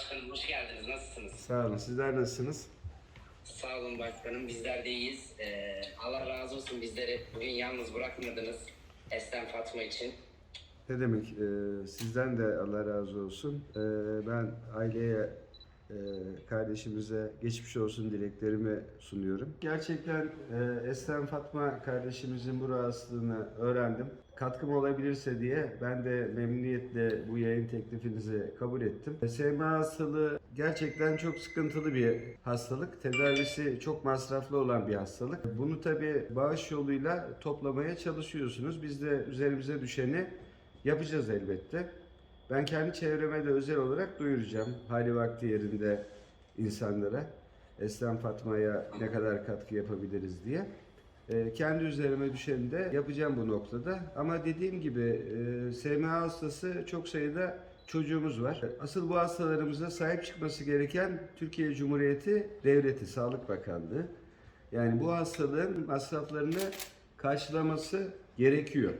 başkanım. Hoş geldiniz. Nasılsınız? Sağ olun. Sizler nasılsınız? Sağ olun başkanım. Bizler de iyiyiz. Ee, Allah razı olsun bizleri bugün yalnız bırakmadınız. Eslem Fatma için. Ne demek? Ee, sizden de Allah razı olsun. Ee, ben aileye, kardeşimize geçmiş olsun dileklerimi sunuyorum. Gerçekten e, Eslem Fatma kardeşimizin bu rahatsızlığını öğrendim. Katkım olabilirse diye ben de memnuniyetle bu yayın teklifinizi kabul ettim. SMA hastalığı gerçekten çok sıkıntılı bir hastalık. Tedavisi çok masraflı olan bir hastalık. Bunu tabii bağış yoluyla toplamaya çalışıyorsunuz. Biz de üzerimize düşeni yapacağız elbette. Ben kendi çevreme de özel olarak duyuracağım. Hali vakti yerinde insanlara. Eslem Fatma'ya ne kadar katkı yapabiliriz diye. Ee, kendi üzerime düşeni de yapacağım bu noktada. Ama dediğim gibi e, SMA hastası çok sayıda çocuğumuz var. Asıl bu hastalarımıza sahip çıkması gereken Türkiye Cumhuriyeti Devleti, Sağlık Bakanlığı. Yani bu hastalığın masraflarını karşılaması gerekiyor.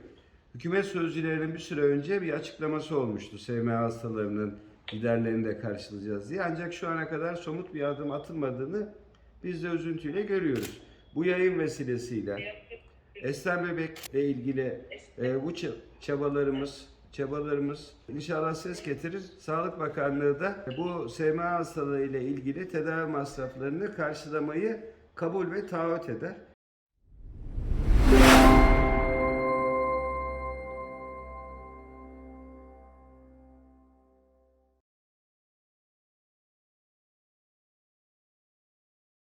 Hükümet sözcülerinin bir süre önce bir açıklaması olmuştu. SMA hastalarının giderlerini de karşılayacağız diye. Ancak şu ana kadar somut bir adım atılmadığını biz de üzüntüyle görüyoruz. Bu yayın vesilesiyle Eslem Bebek'le ilgili e, bu ça- çabalarımız çabalarımız inşallah ses getirir. Sağlık Bakanlığı da bu SMA hastalığı ile ilgili tedavi masraflarını karşılamayı kabul ve taahhüt eder.